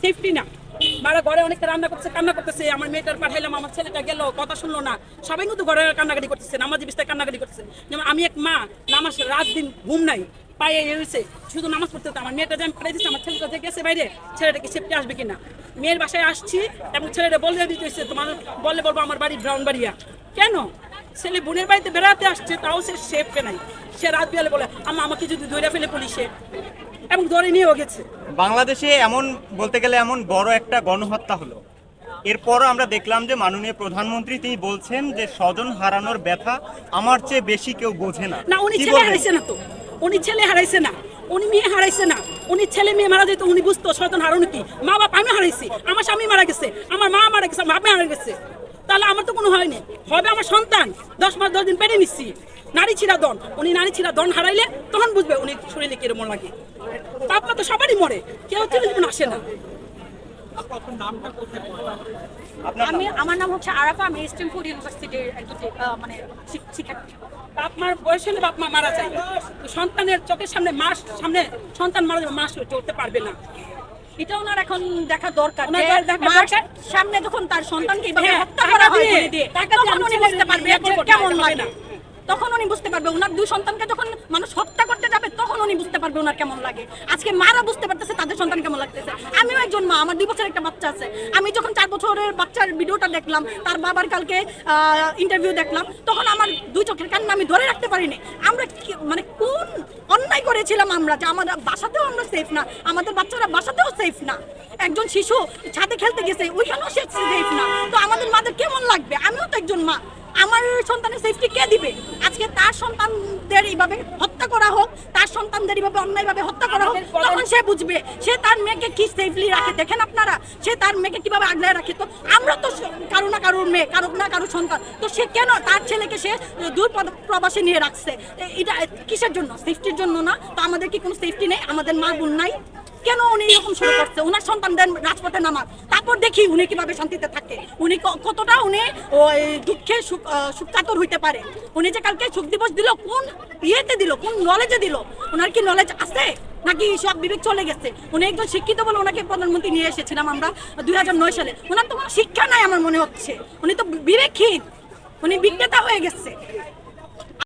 Safety না। ঘরে রান্না করছে কান্না করতেছে, আমার মেয়েটার পাঠাইলাম, আমার ছেলেটা গেল, কথা শুনলো না। সবাই কিন্তু ঘরে কান্নাকাটি করতেছে, নামাজি বিস্তায় কান্নাকাটি করতেছে। যেমন আমি এক মা, নামাজ রাত দিন ঘুম নাই, পায়ে এসে শুধু নামাজ পড়তে। আমার মেয়েটা আমার ছেলেটা গেছে বাইরে ছেলেটাকে সেফটি আসবে কিনা? মেয়ের বাসায় আসছি এবং ছেলেটা বলে দিতে হয়েছে তোমার বললে বলব আমার বাড়ি ব্রাউন বাড়িয়া কেন? ছেলে বোনের বাড়িতে বেড়াতে আসছে, তাও সে সেফ নাই। সে রাত বিয়ালে বলে আমা আমাকে যদি ধরে ফেলে পুলিশে। এবং ধরে নিয়েও গেছে। বাংলাদেশে এমন বলতে গেলে এমন বড় একটা গণহত্যা হলো। এরপরও আমরা দেখলাম যে মাননীয় প্রধানমন্ত্রী তিনি বলছেন যে স্বজন হারানোর ব্যথা আমার চেয়ে বেশি কেউ বোঝে না। না উনি ছেলে হারাইছে না তো। উনি ছেলে হারাইছে না। উনি মেয়ে হারাইছে না। উনি ছেলে মেয়ে মারা যেত উনি বুঝতো স্বজন হারানো কি? মা বাপ আমি হারাইছি। আমার স্বামী মারা গেছে। আমার মা মারা গেছে আমার বাবা মারা গেছে। তাহলে আমার তো কোনো হয়নি হবে আমার সন্তান। দশ মাস দশ দিন পেরে নিচ্ছি। নারী ছিড়া দন। উনি নারী ছিড়া দন হারাইলে তখন বুঝবে উনি শরীরে কীরকম লাগে। মা তো সবারই মরে। কেউ চিরজীবন আসে না। আমি আমার নাম হচ্ছে আরাফা আমি স্টেমফোর্ড ইউনিভার্সিটির একজন মানে শিক- শিক্ষার্থী। বাপ মার বয়স হলে বাপ মা মারা যায়। সন্তানের চোখের সামনে মাস সামনে সন্তান মারা যাবে মাস চলতে পারবে না। এটা ওনার এখন দেখা দরকার। সামনে যখন তার সন্তানকে হ্যাঁ, হত্যা করা হয় তখন উনি বুঝতে পারবে কেমন লাগে না। তখন উনি বুঝতে পারবে ওনার দুই সন্তানকে যখন মানুষ হত্যা করতে যাবে তখন উনি বুঝতে পারবে ওনার কেমন লাগে। আজকে মারা বুঝতে পারতেছে তাদের সন্তান কেমন লাগতেছে। আমিও একজন মা আমার দুই বছর একটা বাচ্চা আছে। আমি যখন চার বছরের বাচ্চার ভিডিওটা দেখলাম তার বাবার কালকে ইন্টারভিউ দেখলাম তখন আমার দুই চোখের কান্না আমি ধরে রাখতে পারিনি। আমরা কি- মানে কোন অন্যায় করেছিলাম আমরা যে আমাদের বাসাতেও আমরা সেফ না আমাদের বাচ্চারা বাসাতেও সেফ না। একজন শিশু ছাদে খেলতে গেছে ওইখানেও সে সেফ না। তো আমাদের মাদের কেমন লাগবে? আমিও তো একজন মা। আমার সন্তানের সেফটি কে দিবে? আজকে তার সন্তানদের এইভাবে হত্যা করা হোক তার সন্তানদের এইভাবে অন্যায়ভাবে হত্যা করা হোক তখন সে বুঝবে। সে তার মেয়েকে কি সেফলি রাখে? দেখেন আপনারা সে তার মেয়েকে কীভাবে আগলায় রাখে? তো আমরা তো স- কারও না কারোর মেয়ে কারও না কারও সন্তান। তো সে কেন তার ছেলেকে সে দূর প্রবাসে নিয়ে রাখছে? এটা কিসের জন্য? সেফটির জন্য না? তো আমাদের কি কোনো সেফটি নেই? আমাদের মা বোন নাই? কেন উনি এরকম শুরু করছে? ওনার সন্তানদের রাজপথে নামার। তারপর দেখি উনি কীভাবে শান্তিতে থাকে। উনি কতটা উনি ওই দুঃখে সুখ আহ, হইতে পারে। উনি যে কালকে সুখ দিবস দিল কোন ইয়েতে দিল কোন নলেজে দিল? ওনার কি নলেজ আছে? নাকি সব বিবেক চলে গেছে? উনি একজন শিক্ষিত বলে ওনাকে প্রধানমন্ত্রী নিয়ে এসেছিলাম আমরা দুই হাজার নয় সালে। ওনার তো কোনো শিক্ষা নাই আমার মনে হচ্ছে। উনি তো বিবেকহীন। উনি বিক্রেতা হয়ে গেছে।